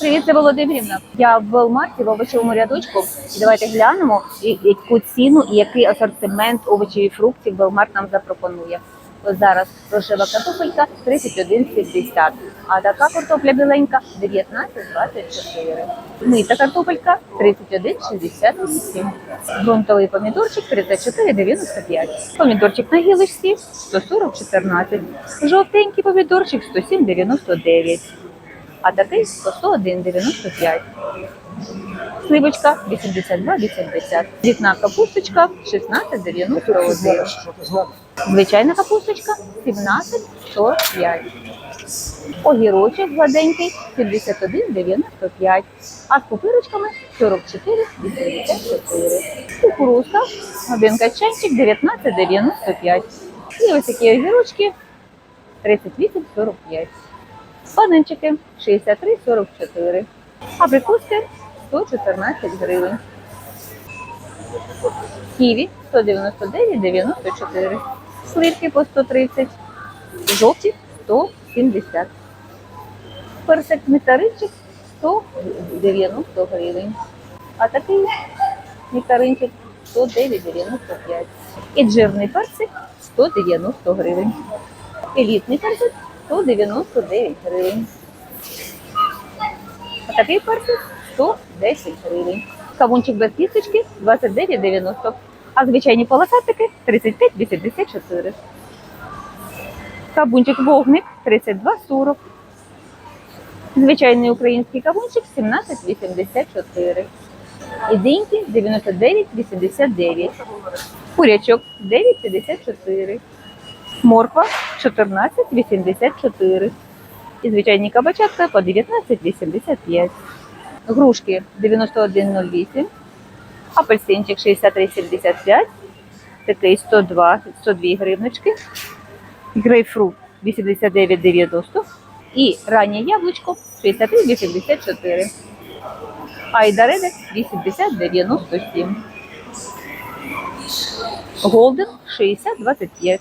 Привіт, це Володимирівна. Я в Велмарті в овочевому рядочку. Давайте глянемо, яку ціну і який асортимент овочів і фруктів Велмарт нам запропонує. Ось зараз рожева картопелька 31,70, а така картопля біленька 19,24. Мита картопелька 31,68. Грунтовий помідорчик 34,95. Помідорчик на гілочці 140,14. Жовтенький помідорчик 107,99 а такий по 101,95. Сливочка 82,80. Вікна капусточка 16,91. Звичайна капусточка 17,45. Огірочок гладенький 71,95. А з пупирочками 44,84. Кукурузка, один качанчик 19,95. І ось такі огірочки 38,45. Бананчики 63,44. Абрикоски 114 гривень. Ківі 199,94. Сливки по 130. Жовті 170. Персик нектаринчик 190 гривень. А такий нектаринчик 109,95. І джирний персик 190 гривень. Елітний персик 199 гривень. А такий персик 110 гривень. Кавунчик без кісточки 29,90. А звичайні полосатики 35,84. Кавунчик вогник 32,40. Звичайний український кавунчик 17,84. І диньки 99,89. Курячок 9,54. Морква 14,84. І звичайні кабачатка по 19,85. Грушки 91,08. Апельсинчик 63,75. Такий 102, 102 гривнички. Грейпфрут 89,90. І раннє яблучко 63,84. Айдареде 80,97. Голден 60,25.